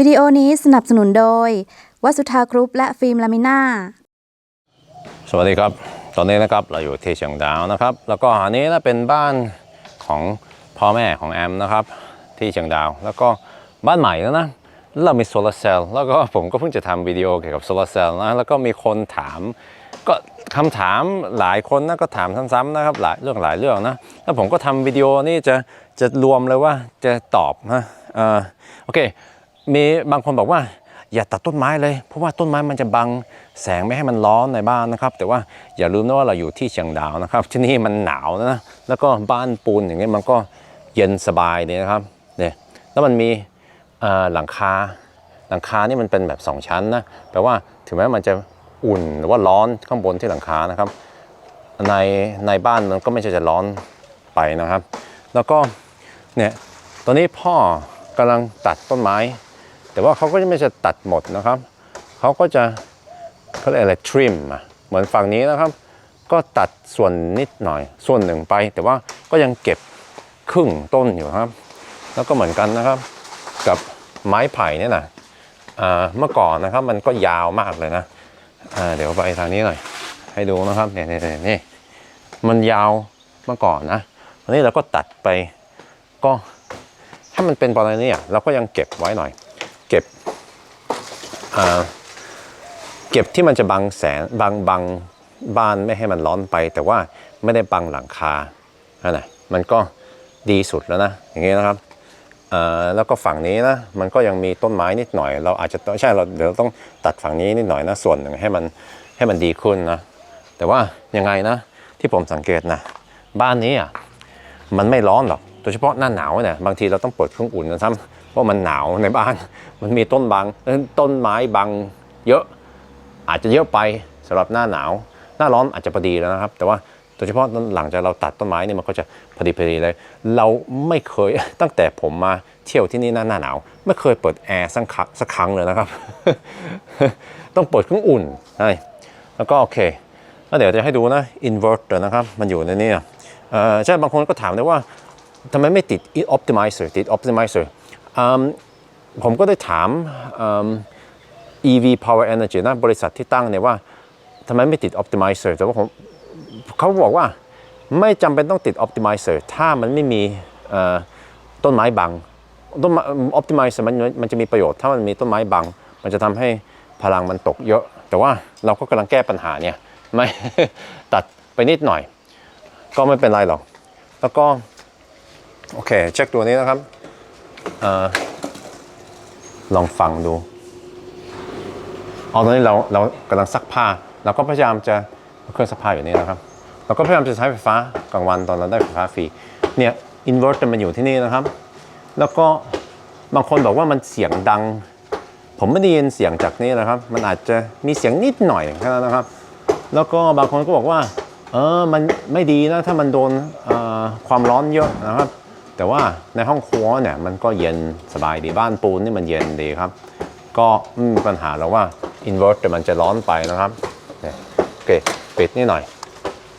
วิดีโอนี้สนับสนุนโดย วัสุธากรุ๊ปและฟิล์มลามิน่า สวัสดีครับ ตอนนี้นะครับเราอยู่ที่เชียงดาวนะครับ แล้วก็อันนี้นะเป็นบ้านของพ่อแม่ของแอมนะครับที่เชียงดาว แล้วก็บ้านใหม่แล้วนะแล้วเรามีโซลาร์เซลล์แล้วก็ผมก็เพิ่งจะทำวิดีโอเกี่ยวกับโซลาร์เซลล์นะแล้วก็มีคนถาม ก็คำถามหลายคนนะก็ถามซ้ำๆนะครับหลายเรื่องหลายเรื่องนะแล้วผมก็ทำวิดีโอนี่จะจะรวมเลยว่าจะตอบนะเออโอเค มีบางคนบอกว่าอย่าตัดต้นไม้เลย เพราะว่าต้นไม้มันจะบังแสงไม่ให้มันร้อนในบ้านนะครับ แต่ว่าอย่าลืมนะว่าเราอยู่ที่เชียงดาวนะครับ ที่นี่มันหนาวนะแล้วก็บ้านปูนอย่างเงี้มันก็เย็นสบายดีนะครับเนี่ยแล้วมันมีหลังคาหลังคานี่มันเป็นแบบสองชั้นนะแปลว่าถึงแม้มันจะอุ่นหรือว่าร้อนข้างบนที่หลังคานะครับ ในในบ้านมันก็ไม่ใช่จะร้อนไปนะครับ แล้วก็เนี่ยตอนนี้พ่อกำลังตัดต้นไม้ แต่ว่าเขาก็จะไม่จะตัดหมดนะครับ เขาก็จะเขาเรียกอะไร trim เหมือนฝั่งนี้นะครับ ก็ตัดส่วนนิดหน่อย ส่วนหนึ่งไป แต่ว่าก็ยังเก็บครึ่งต้นอยู่ครับ แล้วก็เหมือนกันนะครับ กับไม้ไผ่เนี่ยนะเมื่อก่อนนะครับมันก็ยาวมากเลยนะเดี๋ยวไปทางนี้หน่อย ให้ดูนะครับเนี่ยเนี่ยนี่มันยาวเมื่อก่อนนะตอนนี้เราก็ตัดไปก็ถ้ามันเป็นประมาณนี้อะเราก็ยังเก็บไว้หน่อย เก็บเก็บที่มันจะบังแสงบังบังบ้านไม่ให้มันร้อนไป แต่ว่าไม่ได้บังหลังคาอันไหนะมันก็ดีสุดแล้วนะอย่างนี้นะครับแล้วก็ฝั่งนี้นะมันก็ยังมีต้นไม้นิดหน่อย เราอาจจะใช่เราเดี๋ยวต้องตัดฝั่งนี้นิดหน่อยนะส่วนหนึ่งให้มันให้มันดีขึ้นนะแต่ว่ายังไงนะที่ผมสังเกตนะบ้านนี้อะมันไม่ร้อนหรอกโดยเฉพาะหน้าหนาวเนี่ยบางทีเราต้องเปิดเครื่องอุ่นนะซ้ำ เพราะมันหนาวในบ้าน มันมีต้นบางต้นไม้บางเยอะอาจจะเยอะไปสำหรับหน้าหนาว หน้าร้อนอาจจะพอดีแล้วนะครับ แต่ว่าโดยเฉพาะหลังจากเราตัดต้นไม้เนี่ยมันก็จะพอดีพอดีเลย เราไม่เคยตั้งแต่ผมมาเที่ยวที่นี่หน้าหน้าหนาว ไม่เคยเปิดแอร์สักครั้งสักครั้งเลยนะครับ ต้องเปิดเครื่องอุ่นใช่แล้วก็โอเคแล้วเดี๋ยวจะให้ดูนะ inverter นะครับ มันอยู่ในนี้อะเอ่อใช่บางคนก็ถามเลยว่าทำไมไม่ติด optimizer ติด optimizer อืม ผมก็ได้ถาม EV Power Energy นะบริษัทที่ตั้งเนี่ยว่าทำไมไม่ติด optimizer แต่ว่าผมเขาบอกว่าไม่จำเป็นต้องติด optimizer ถ้ามันไม่มีต้นไม้บังต้นไม้ optimizer มันมันจะมีประโยชน์ถ้ามันมีต้นไม้บัง มันจะทำให้พลังมันตกเยอะ แต่ว่าเราก็กำลังแก้ปัญหาเนี่ยไม่ตัดไปนิดหน่อย ก็ไม่เป็นไรหรอก แล้วก็ โอเค เช็คตัวนี้นะครับ เออลองฟังดูเอาตอนนี้เราเรากำลังซักผ้าเราก็พยายามจะเครื่องซักผ้าอยู่นี่นะครับ เราก็พยายามจะใช้ไฟฟ้ากลางวันตอนเราได้ไฟฟ้าฟรีเนี่ยอินเวอร์เตอร์มันอยู่ที่นี่นะครับ แล้วก็บางคนบอกว่ามันเสียงดัง ผมไม่ได้ยินเสียงจากนี้นะครับ มันอาจจะมีเสียงนิดหน่อยแค่นั้นนะครับ แล้วก็บางคนก็บอกว่าเออมันไม่ดีนะถ้ามันโดนความร้อนเยอะนะครับ แต่ว่าในห้องครัวเนี่ยมันก็เย็นสบายดีบ้านปูนนี่มันเย็นดีครับ ก็ไม่มีปัญหาแล้วว่าอินเวอร์เตอร์มันจะร้อนไปนะครับโอเคปิดนี่หน่อย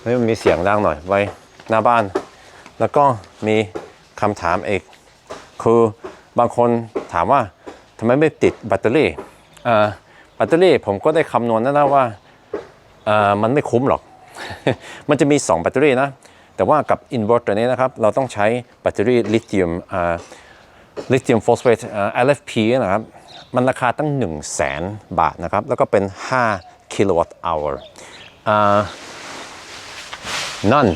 ให้มันมีเสียงดังหน่อยไว้หน้าบ้าน แล้วก็มีคำถามอีก คือบางคนถามว่าทำไมไม่ติดแบตเตอรี่แบตเตอรี่ผมก็ได้คำนวณแล้วนะว่ามันไม่คุ้มหรอก มันจะมี 2 แบตเตอรี่นะ แต่ว่ากับอินเวอร์เตอร์นี้นะครับ เราต้องใช้แบตเตอรี่ลิเธียมลิเธียมฟอสเฟต LFP นะครับ มันราคาตั้ง 1 0 0 0 0แสนบาทนะครับ แล้วก็เป็น 5 กิโลวัตต์อเวอร์นั่น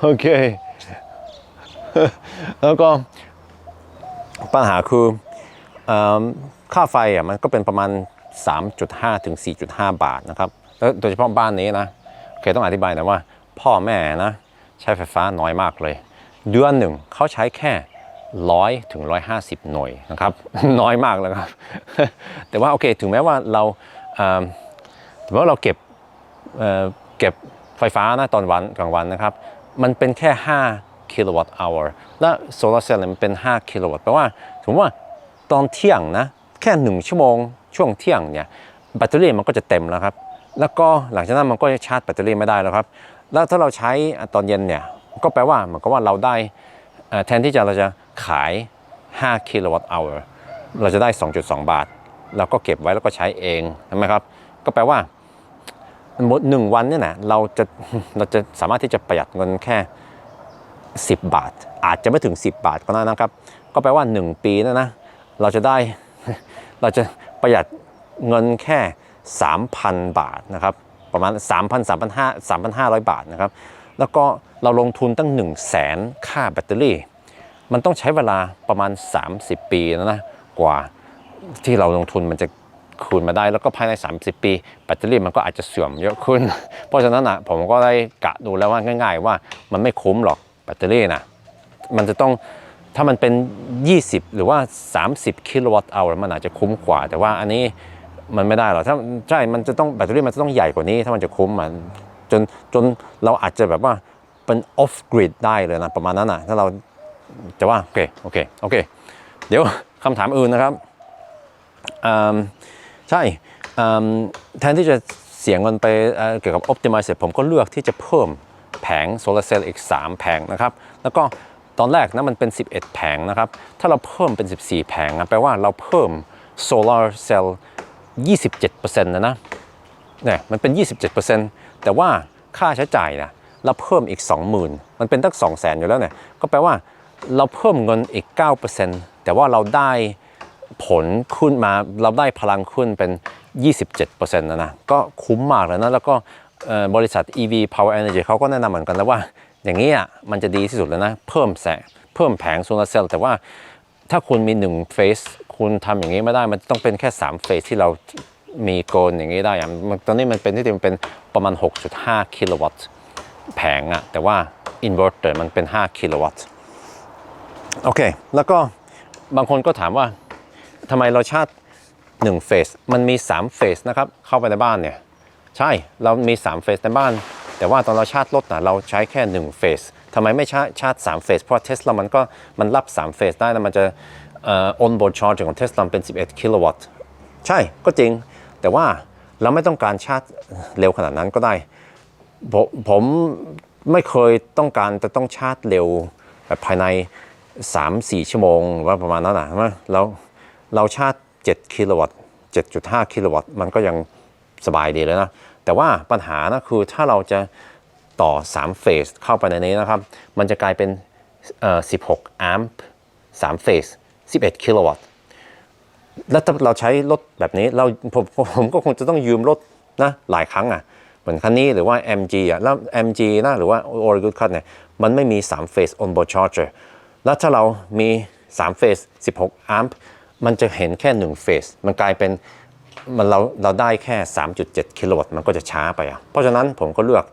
โอเค แล้วก็ปัญหาคือค่าไฟอะมันก็เป็นประมาณ 3.5 ถึง 4.5 บาทนะครับ แล้วโดยเฉพาะบ้านนี้นะ เคต้องอธิบายนะว่า พ่อแม่นะใช้ไฟฟ้าน้อยมากเลย เดือนหนึ่งเขาใช้แค่100ถึง150หน่วยนะครับน้อยมากเลยครับ แต่ว่าโอเคถึงแม้ว่าเราเอ่อถึงแม้ว่าเราเก็บเเก็บไฟฟ้านะตอนวันกลางวันนะครับ มันเป็นแค่ 5 กิโลวัตต์อเวอร์และโซลาร์เซลล์มันเป็น 5 กิโลวัตต์แปลว่าสมมติว่าตอนเที่ยงนะแค่ 1 ชั่วโมง ช่วงเที่ยงเนี่ยแบตเตอรี่มันก็จะเต็มแล้วครับ แล้วก็หลังจากนั้นมันก็จะชาร์จแบตเตอรี่ไม่ได้แล้วครับ แล้วถ้าเราใช้ตอนเย็นเนี่ยก็แปลว่าเหมือนกับว่าเราได้แทนที่จะเราจะขาย 5 กิโลวัตต์ hour เราจะได้ 2.2 บาทแล้วก็เก็บไว้แล้วก็ใช้เองใช่ไหมครับ ก็แปลว่าหมดหนึ่งวันเนี่ยนะเราจะเราจะสามารถที่จะประหยัดเงินแค่ 10 บาท อาจจะไม่ถึง 10 บาทก็ได้นะครับ ก็แปลว่า 1 ปีนะนะเราจะได้เราจะประหยัดเงินแค่ 3,000 บาทนะครับประมาณ 3,000 3,500 3,500 บาทนะครับแล้วก็เราลงทุนตั้ง 1 0 0 0 0แสนค่าแบตเตอรี่ มันต้องใช้เวลาประมาณ 30 ปีนะนะกว่าที่เราลงทุนมันจะคืนมาได้แล้วก็ภายใน 30 ปีแบตเตอรี่มันก็อาจจะเสื่อมเยอะขึ้น เพราะฉะนั้นอะผมก็ได้กะดูแล้วว่าง่าย ๆ ว่ามันไม่คุ้มหรอกแบตเตอรี่นะมันจะต้องถ้ามันเป็น 20 หรือว่า 30 กิโลวัตต์เอามันอาจจะคุ้มกว่า แต่ว่าอันนี้ มันไม่ได้หรอกถ้าใช่ มันจะต้องแบตเตอรี่มันจะต้องใหญ่กว่านี้ ถ้ามันจะคุ้มมันจนจนเราอาจจะแบบว่าเป็น off grid ได้เลยนะประมาณนั้นนะถ้าเราแต่ว่าโอเคโอเคโอเค เดี๋ยวคำถามอื่นนะครับอืมใช่แทนที่จะเสียเงินไปเกี่ยวกับ optimize ผมก็เลือกที่จะเพิ่มแผงโซลาร์เซลล์อีก 3 แผงนะครับ แล้วก็ตอนแรกนะมันเป็น 11 แผงนะครับ ถ้าเราเพิ่มเป็น 14 แผงนะแปลว่าเราเพิ่มโซลาร์เซลล์ 27%นะนะเนี่ยมันเป็น 27%แต่ว่าค่าใช้จ่ายนะเราเพิ่มอีก 20,000 มันเป็นตั้ง2 0 0แสนอยู่แล้วเนี่ยก็แปลว่าเราเพิ่มเงินอีก 9%แต่ว่าเราได้ผลขึ้นมาเราได้พลังขึ้นเป็น 27%นะนะก็คุ้มมากเลยนะแล้วก็บริษัท EV Power Energy เขาก็แนะนำเหมือนกันนะว่า อย่างนี้อะมันจะดีที่สุดแล้วนะ เพิ่มแสงเพิ่มแผงโซลาร์เซลล์แต่ว่า ถ้าคุณมี1เฟสคุณทำอย่างนี้ไม่ได้มันต้องเป็นแค่3เฟสที่เรามีโกนอย่างนี้ได้อะมันตอนนี้มันเป็นที่มันเป็นประมาณ 6.5 กิโลวัตต์แผงอะแต่ว่าอินเวอร์เตอร์มันเป็น 5 กิโลวัตต์โอเค แล้วก็บางคนก็ถามว่าทำไมเราชาร์จ1เฟสมันมี3เฟสนะครับเข้าไปในบ้านเนี่ยใช่เรามี3เฟสในบ้าน แต่ว่าตอนเราชาร์จรถนะเราใช้แค่1เฟส ทำไมไม่ชาร์จชาร์จ3เฟสเพราะเทสลามันก็มันรับ3เฟสได้นะมันจะออ on-board charge ของเทสลาเป็น 11 กิโลวัตต์ใช่ก็จริง แต่ว่าเราไม่ต้องการชาร์จเร็วขนาดนั้นก็ได้ ผมผมไม่เคยต้องการจะต้องชาร์จเร็วแบบภายใน 3-4 ชั่วโมงว่าประมาณนั้นนะใช่ไหมเราเราชาร์จ 7 กิโลวัตต์ 7.5 กิโลวัตต์ มันก็ยังสบายดีเลยนะ แต่ว่าปัญหานะคือถ้าเราจะ ต่อ 3 เฟสเข้าไปในนี้นะครับ มันจะกลายเป็น 16แอมป์3เฟส 11 กิโลวัตต์ แล้วถ้าเราใช้รถแบบนี้เราผมผมก็คงจะต้องยืมรถนะหลายครั้งอะ เหมือนคันนี้หรือว่า MG อะ แล้ว MG นะหรือว่า Oregon Cut เนี่ย มันไม่มี3 phase onboard charger แล้วถ้าเรามี3 phase 16 amp มันจะเห็นแค่1 phase มันกลายเป็นมันเราเราได้แค่ 3.7 กิโลวัตต์ มันก็จะช้าไปอะ เพราะฉะนั้นผมก็เลือก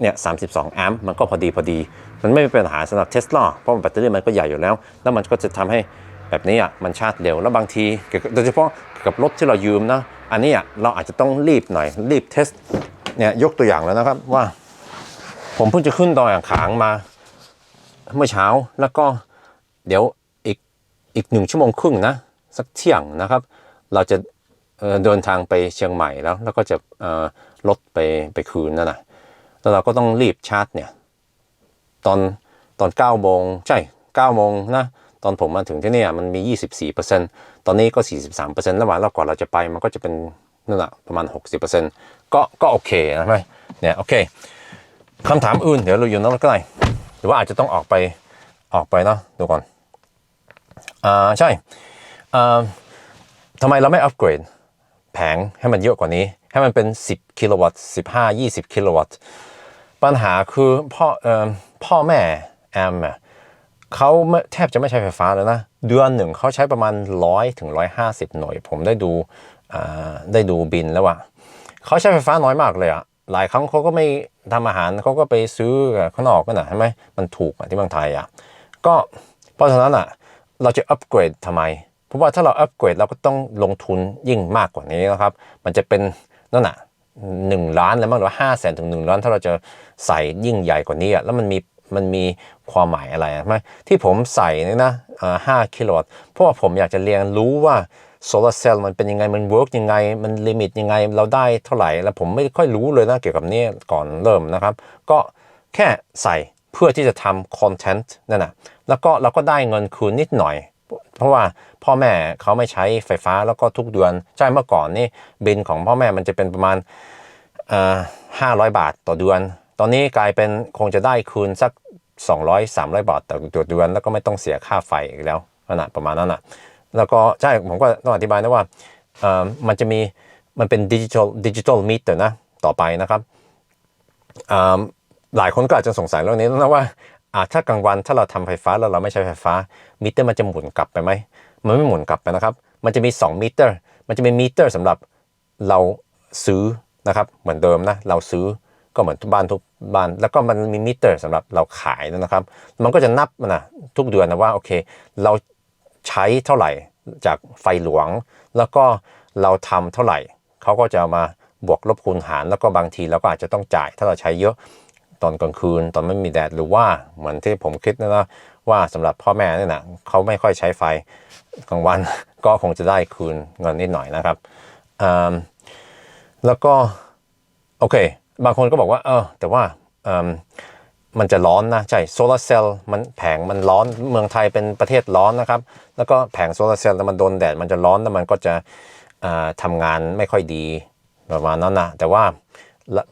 เนี่ย32 amp มันก็พอดีพอดี มันไม่เป็นปัญหาสำหรับเทสลาเพราะแบตเตอรี่มันก็ใหญ่อยู่แล้ว แล้วมันก็จะทำให้แบบนี้อะมันชาร์จเร็ว แล้วบางทีโดยเฉพาะกับรถที่เรายืมนะ อันนี้อะเราอาจจะต้องรีบหน่อยรีบเทสเนี่ยยกตัวอย่างแล้วนะครับว่า ผมเพิ่งจะขึ้นดอยอ่างขางมา เมื่อเช้าแล้วก็เดี๋ยวอีกอีกหนึ่งชั่วโมงครึ่งนะสักเที่ยงนะครับ เราจะเดินทางไปเชียงใหม่แล้ว แล้วก็จะรถไปไปคืนนั่นนะ แล้วเราก็ต้องรีบชาร์จเนี่ยตอนตอน9โมงใช่9โมงนะตอนผมมาถึงที่นี่มันมี 24%ตอนนี้ก็ 43%ระหว่างแล้วก่อนเราจะไปมันก็จะเป็นนั่นแหละประมาณ 60%ก็ก็โอเคนะไหมเนี่ยโอเคคำถามอื่นเดี๋ยวเราอยู่นั่นก็ได้หรือว่าอาจจะต้องออกไปออกไปเนาะดูก่อนอ่าใช่อ่าทำไมเราไม่อัปเกรดแผงให้มันเยอะกว่านี้ ให้มันเป็น 10 กิโลวัตต์ 15 20 กิโลวัตต์ ปัญหาคือพ่อเอ่อพ่อแม่แอมเขาแทบจะไม่ใช้ไฟฟ้าเลยนะ เดือนหนึ่งเขาใช้ประมาณร้อยถึงร้อยห้าสิบหน่วย ผมได้ดูได้ดูบินแล้วว่าเขาใช้ไฟฟ้าน้อยมากเลยอะหลายครั้งเขาก็ไม่ทำอาหารเขาก็ไปซื้อข้างนอกกันนะใช่ไหมมันถูกที่เมืองไทยอะก็เพราะฉะนั้นอะเราจะอัปเกรดทำไม เพราะว่าถ้าเราอัปเกรดเราก็ต้องลงทุนยิ่งมากกว่านี้นะครับ มันจะเป็นนั่นน่ะ หนึ่งล้านแล้วมั้งหรือว่าห้าแสนถึงหนึ่งล้าน ถ้าเราจะใส่ยิ่งใหญ่กว่านี้อะแล้วมันมีมันมีความหมายอะไรไหมที่ผมใส่นี่นะห้ากิโลวัตต์เพราะว่าผมอยากจะเรียนรู้ว่าโซลาร์เซลล์มันเป็นยังไง มันเวิร์กยังไง มันลิมิตยังไง เราได้เท่าไหร่ แล้วผมไม่ค่อยรู้เลยนะเกี่ยวกับนี้ก่อนเริ่มนะครับ ก็แค่ใส่เพื่อที่จะทำคอนเทนต์นั่นนะแล้วก็เราก็ได้เงินคืนนิดหน่อย เพราะว่าพ่อแม่เขาไม่ใช้ไฟฟ้าแล้วก็ทุกเดือนใช่เมื่อก่อนนี่บินของพ่อแม่มันจะเป็นประมาณห้าร้อยบาทต่อเดือน ตอนนี้กลายเป็นคงจะได้คืนสัก 200 300 บาทต่อเดือน แล้วก็ไม่ต้องเสียค่าไฟอีกแล้วนั่นนะประมาณนั้นนะแล้วก็ใช่ผมก็ต้องอธิบายนะว่ามันจะมีมันเป็นดิจิทัลดิจิทัลมิเตอร์นะต่อไปนะครับหลายคนก็อาจจะสงสัยเรื่องนี้นะว่า อ่าถ้ากลางวันถ้าเราทำไฟฟ้าแล้วเราไม่ใช้ไฟฟ้ามิเตอร์มันจะหมุนกลับไปไหมมันไม่หมุนกลับไปนะครับ มันจะมี 2มิเตอร์มันจะมีมิเตอร์สำหรับเราซื้อนะครับเหมือนเดิมนะเราซื้อก็เหมือนทุกบ้านทุกบ้านแล้วก็มันมีมิเตอร์สำหรับเราขายนะครับ มันก็จะนับนะทุกเดือนนะว่าโอเค เราใช้เท่าไหร่จากไฟหลวง แล้วก็เราทำเท่าไหร่เขาก็จะมาบวกลบคูณหารแล้วก็บางทีเราก็อาจจะต้องจ่าย ถ้าเราใช้เยอะ ตอนกลางคืนตอนไม่มีแดดหรือว่าเหมือนที่ผมคิดนะนะว่าสำหรับพ่อแม่เนี่ยนะเขาไม่ค่อยใช้ไฟกลางวันก็คงจะได้คืนเงินนิดหน่อยนะครับแล้วก็โอเค บางคนก็บอกว่าเออแต่ว่ามันจะร้อนนะใช่โซลาร์เซลล์มันแผงมันร้อนเมืองไทยเป็นประเทศร้อนนะครับ แล้วก็แผงโซลาร์เซลล์แล้วมันโดนแดดมันจะร้อนแล้วมันก็จะอ่าทำงานไม่ค่อยดีประมาณนั้นนะแต่ว่า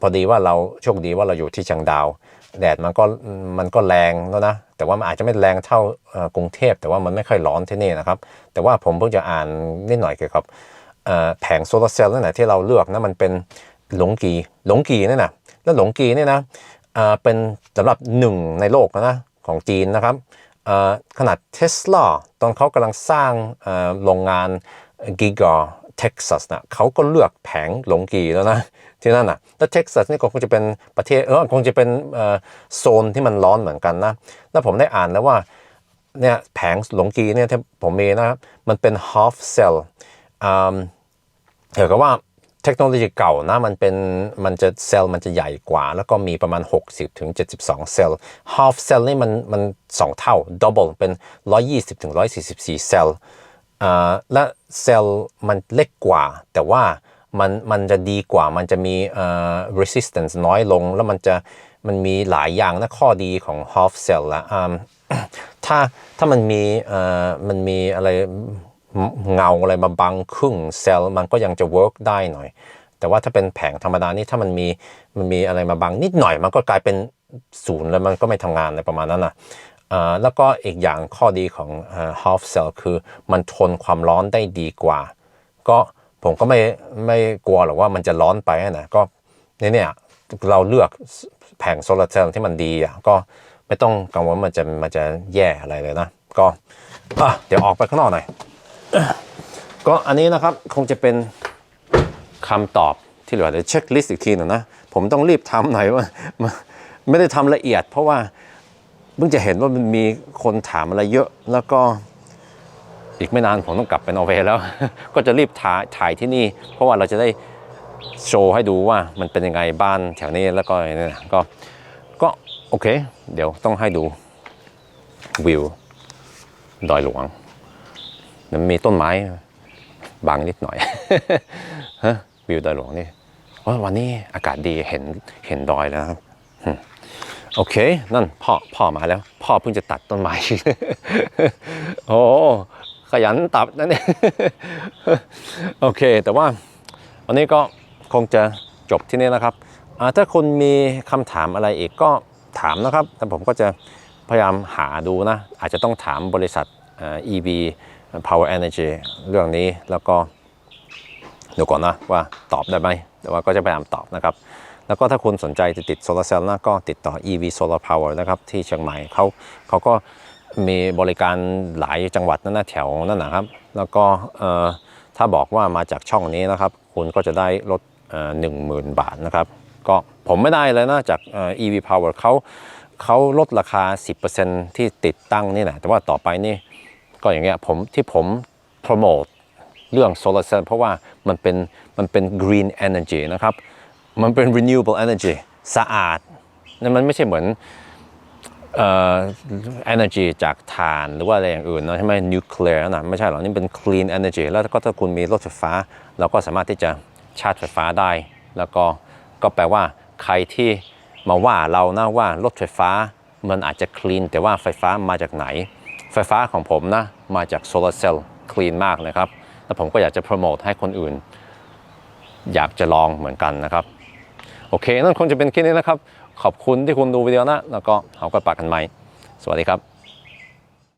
พอดีว่าเราโชคดีว่าเราอยู่ที่เชียงดาว แดดมันก็มันก็แรงแล้วนะ แต่ว่ามันอาจจะไม่แรงเท่ากรุงเทพ แต่ว่ามันไม่ค่อยร้อนที่นี่นะครับ แต่ว่าผมเพิ่งจะอ่านนิดหน่อยเกี่ยวกับแผงโซลาร์เซลล์นั่นแหละที่เราเลือกนะมันเป็นหลงกีหลงกีนี่นะแล้วหลงกีนี่นะเป็นสำหรับหนึ่งในโลกนะของจีนนะครับขนาดเทสลาตอนเขากำลังสร้างโรงงานกิกาเท็กซัสนะเขาก็เลือกแผงหลงกีแล้วนะ ที่นั่นนะแล้วเท็กซัสนี่ก็คงจะเป็นประเทศเออคงจะเป็นโซนที่มันร้อนเหมือนกันนะแล้วผมได้อ่านแล้วว่าเนี่ยแผงหลงกีเนี่ยที่ผมมีนะครับมันเป็น half cell อ่าเกี่ยวกับว่าเทคโนโลยีเก่านะมันเป็นมันจะเซลล์มันจะใหญ่กว่า แล้วก็มีประมาณ 60ถึง72 เซลล์ half cell นี่มันมันสองเท่า double เป็น 120ถึง144 เซลล์อ่าและเซลล์มันเล็กกว่า แต่ว่า มันมันจะดีกว่ามันจะมีเอ่อ resistance น้อยลง แล้วมันจะมันมีหลายอย่างนะข้อดีของ half cell ละอ่าถ้าถ้ามันมีเอ่อมันมีอะไรเงาอะไรมาบังครึ่งเซลล์มันก็ยังจะเวิร์กได้หน่อย แต่ว่าถ้าเป็นแผงธรรมดานี่ถ้ามันมีมันมีอะไรมาบังนิดหน่อย มันก็กลายเป็นศูนย์แล้วมันก็ไม่ทำงานในประมาณนั้นนะอ่าแล้วก็อีกอย่างข้อดีของ half cell คือมันทนความร้อนได้ดีกว่า ก็ ผมก็ไม่ไม่กลัวหรอกว่ามันจะร้อนไปนะก็เนี่ยเนี่ยเราเลือกแผงโซลาร์เซลล์ที่มันดีอะก็ไม่ต้องกังวลมันจะมันจะแย่อะไรเลยนะ ก็ะเดี๋ยวออกไปข้างนอกหน่อย ก็อันนี้นะครับคงจะเป็นคำตอบที่เหลือเดี๋ยวเช็คลิสต์อีกทีหนึ่งนะ ผมต้องรีบทำหน่อยว่า ไม่ได้ทำละเอียด เพราะว่าเพิ่งจะเห็นว่ามันมีคนถามอะไรเยอะ แล้วก็ อีกไม่นานผมต้องกลับไปนอร์เวย์แล้ว ก็จะรีบถ่ายถ่ายที่นี่ เพราะว่าเราจะได้โชว์ให้ดูว่ามันเป็นยังไงบ้านแถวนี้แล้วก็เนี่ยก็ก็โอเค เดี๋ยวต้องให้ดูวิวดอยหลวง มันมีต้นไม้บางนิดหน่อยฮะวิวดอยหลวงนี่วันนี้อากาศดีเห็นเห็นดอยแล้วครับโอเค นั่นพ่อพ่อมาแล้ว พ่อเพิ่งจะตัดต้นไม้ โอ้ ขยันตัดนั่นเองโอเค แต่ว่าวันนี้ก็คงจะจบที่นี่นะครับ ถ้าคุณมีคำถามอะไรอีกก็ถามนะครับ แต่ผมก็จะพยายามหาดูนะ อาจจะต้องถามบริษัทเอ่อ EV Power Energy เรื่องนี้แล้วก็ดูก่อนนะว่าตอบได้ไหมแต่ว่าก็จะพยายามตอบนะครับ แล้วก็ถ้าคุณสนใจจะติดโซลาร์เซลล์นะก็ติดต่อ EV Solar Power นะครับที่เชียงใหม่เขาเขาก็ มีบริการหลายจังหวัดนั่นนะแถวนั่นนะครับ แล้วก็ถ้าบอกว่ามาจากช่องนี้นะครับ คุณก็จะได้ลดหนึ่งหมื่นบาทนะครับ ก็ผมไม่ได้เลยนะจาก EV Power เขาเขาลดราคา 10%ที่ติดตั้งนี่แหละแต่ว่าต่อไปนี่ก็อย่างเงี้ยผมที่ผมโปรโมทเรื่องโซลาร์เซลล์เพราะว่ามันเป็นมันเป็น green energy นะครับ มันเป็น renewable energy สะอาดนั่นมันไม่ใช่เหมือน เอ่อ energy จากถ่านหรือว่าอะไรอย่างอื่นเนาะใช่ไหมนิวเคลียร์นะไม่ใช่หรอกนี่เป็น clean energy แล้วก็ถ้าคุณมีรถไฟฟ้า เราก็สามารถที่จะชาร์จไฟฟ้าได้ แล้วก็ก็แปลว่าใครที่มาว่าเรานะว่ารถไฟฟ้ามันอาจจะ clean แต่ว่าไฟฟ้ามาจากไหน ไฟฟ้าของผมนะมาจากโซลาร์เซลล์ clean มากนะครับ แล้วผมก็อยากจะโปรโมทให้คนอื่น อยากจะลองเหมือนกันนะครับ โอเคนั่นคงจะเป็นแค่นี้นะครับ ขอบคุณที่คุณดูวิดีโอนะ แล้วก็เราก็ปากกันใหม่ สวัสดีครับ